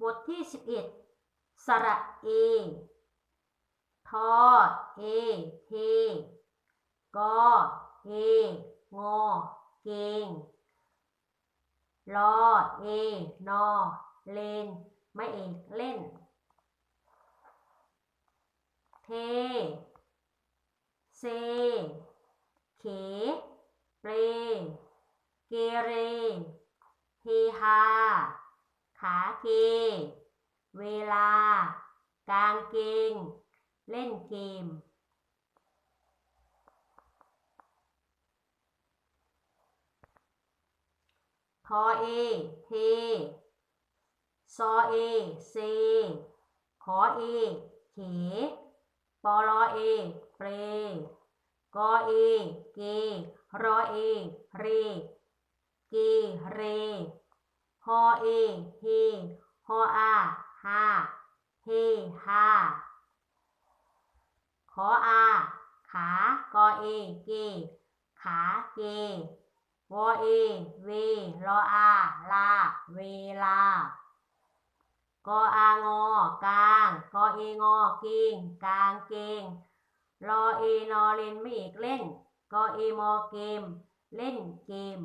บทที่ 11 สระเอ ทอเอ เท กอเองอเกงลอเอนอเลน ไม่เอกเล่น เท เซ เข เปร เกเร เฮฮา ขาเก เวลา กางเกง เล่นเกม ทอเอ เท ซอเอ เซ ขอเอ เขปอลอเอ เปรกอเอ เก รอเอ เร เก เร ฮอเอเฮฮออาฮาเฮฮาขออา ขากอเอ เก ขาเก วอเอ เว รออา ลา เวลา กออางอกลาง กอเองอเกงกลางเกง รอเอนอเล่นไม่เอกเล่น กอเอมอเกม เล่นเกม